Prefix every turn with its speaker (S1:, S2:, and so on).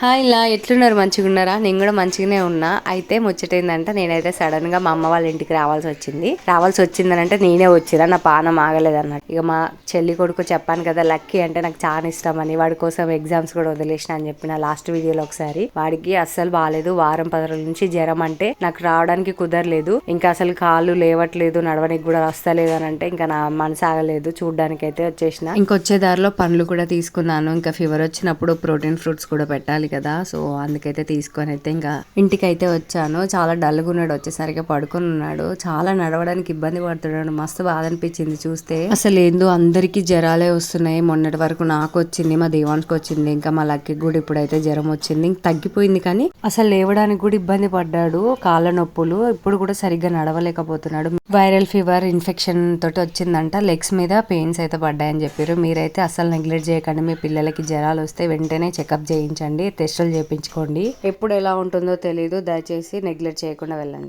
S1: Hi ఇలా ఎట్లున్నారు? మంచిగా ఉన్నారా నేను కూడా మంచిగానే ఉన్నా. అయితే ముచ్చటైందంటే నేనైతే సడన్గా మా అమ్మ వాళ్ళ ఇంటికి రావాల్సి వచ్చింది. రావాల్సి వచ్చిందని అంటే నేనే వచ్చిరా నా పానం ఆగలేదు అన్నట్టు ఇక మా చెల్లి కొడుకు చెప్పాను కదా లక్కీ అంటే నాకు చాలా ఇష్టం అని వాడి కోసం ఎగ్జామ్స్ కూడా వదిలేసిన అని చెప్పిన లాస్ట్ వీడియోలో ఒకసారి. వాడికి అస్సలు బాగాలేదు వారం పది రోజుల నుంచి జ్వరం అంటే నాకు రావడానికి కుదరలేదు. ఇంకా అసలు కాళ్ళు లేవట్లేదు నడవడానికి కూడా వస్తలేదు అని అంటే ఇంకా నా మనసు ఆగలేదు. చూడడానికి అయితే వచ్చేసిన. ఇంకొచ్చే దారిలో పండ్లు కూడా తీసుకున్నాను. ఇంకా ఫీవర్ వచ్చినప్పుడు ప్రోటీన్ ఫ్రూట్స్ కూడా పెట్టాలి. కదా సో అందుకైతే తీసుకొని అయితే ఇంకా ఇంటికి అయితే వచ్చాను. చాలా డల్గా ఉన్నాడు వచ్చేసరికి పడుకొని ఉన్నాడు. చాలా నడవడానికి ఇబ్బంది పడుతున్నాడు. మస్తు బాధ అనిపించింది చూస్తే. అసలు ఏందో అందరికీ జ్వరాలే వస్తున్నాయి. మొన్నటి వరకు నాకు వచ్చింది మా దేవానికి వచ్చింది ఇంకా మా లక్కీ కూడా ఇప్పుడైతే జ్వరం వచ్చింది. ఇంక తగ్గిపోయింది కానీ అసలు లేవడానికి కూడా ఇబ్బంది పడ్డాడు. కాళ్ళ నొప్పులు ఇప్పుడు కూడా సరిగ్గా నడవలేకపోతున్నాడు. వైరల్ ఫీవర్ ఇన్ఫెక్షన్ తోటి వచ్చిందంట. లెగ్స్ మీద పెయిన్స్ అయితే పడ్డాయని చెప్పారు మీరైతే అసలు నెగ్లెక్ట్ చేయకండి. మీ పిల్లలకి జ్వరాలు వస్తే వెంటనే చెకప్ చేయించండి. టెస్టులు చేయించుకోండి ఎప్పుడు ఎలా ఉంటుందో తెలియదు దయచేసి నెగ్లెక్ట్ చేయకుండా వెళ్ళండి.